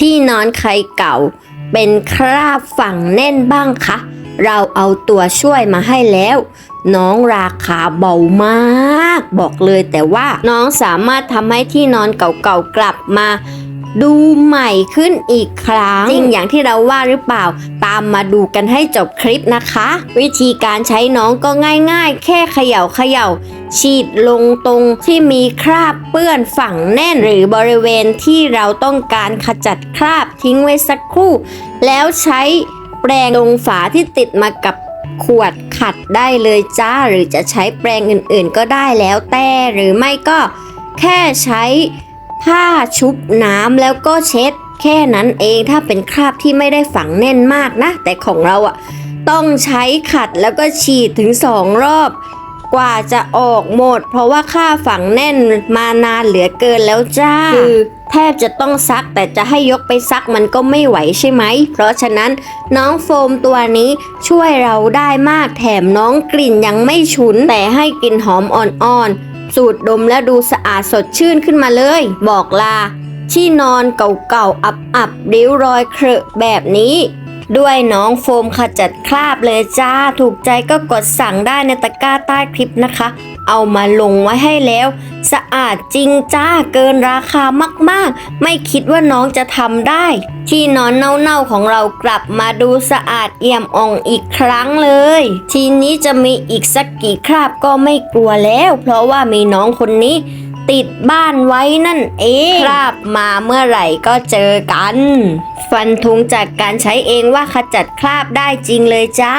ที่นอนใครเก่า เป็นคราบฝังแน่นบ้างคะ เราเอาตัวช่วยมาให้แล้ว น้องราคาเบามาก บอกเลยแต่ว่าน้องสามารถทำให้ที่นอนเก่าๆกลับมา ดูใหม่ขึ้นอีกครั้ง จริงอย่างที่เราว่าหรือเปล่า ตามมาดูกันให้จบคลิปนะคะ วิธีการใช้น้องก็ง่ายๆ แค่เขย่าเขย่าฉีดลงตรงที่มีคราบเปื้อนฝังแน่นหรือบริเวณที่เราต้องการขจัดคราบทิ้งไว้สักครู่ แล้วใช้แปรงลงฝาที่ติดมากับขวดขัดได้เลยจ้า หรือจะใช้แปรงอื่นๆ ก็ได้แล้วแต่หรือไม่ก็แค่ใช้ ผ้าชุบน้ำแล้วก็เช็ด แค่นั้นเองถ้าเป็นคราบที่ไม่ได้ฝังแน่นมากนะ แต่ของเราอะต้องใช้ขัดแล้วก็ฉีดถึงสองรอบ กว่าจะออกหมด เพราะว่าค่าฝังแน่นมานานเหลือเกินแล้วจ้าคือแทบจะต้องซักแต่จะให้ยกไปซักมันก็ไม่ไหวใช่ไหม เพราะฉะนั้นน้องโฟมตัวนี้ช่วยเราได้มากแถมน้องกลิ่นยังไม่ฉุนแต่ให้กลิ่นหอมอ่อนๆ สูดดมและดูสะอาดสดชื่นขึ้นมาเลย บอกลา ที่นอนเก่าๆ อับๆริ้วรอยเครอะแบบนี้ ด้วยน้องโฟมขจัดคราบเลยจ้า ถูกใจก็กดสั่งได้ในตะกร้าใต้คลิปนะคะ เอามาลงไว้ให้แล้ว สะอาดจริงจ้าเกินราคามากๆ ไม่คิดว่าน้องจะทำได้ ที่นอนเน่าๆของเรากลับมาดูสะอาดเอี่ยมอ่องอีกครั้งเลย ทีนี้จะมีอีกสักกี่คราบก็ไม่กลัวแล้ว เพราะว่ามีน้องคนนี้ติดบ้านไว้นั่นเองคราบมาเมื่อไหร่ก็เจอกัน ฟันธงจากการใช้เองว่าขจัดคราบได้จริงเลยจ้า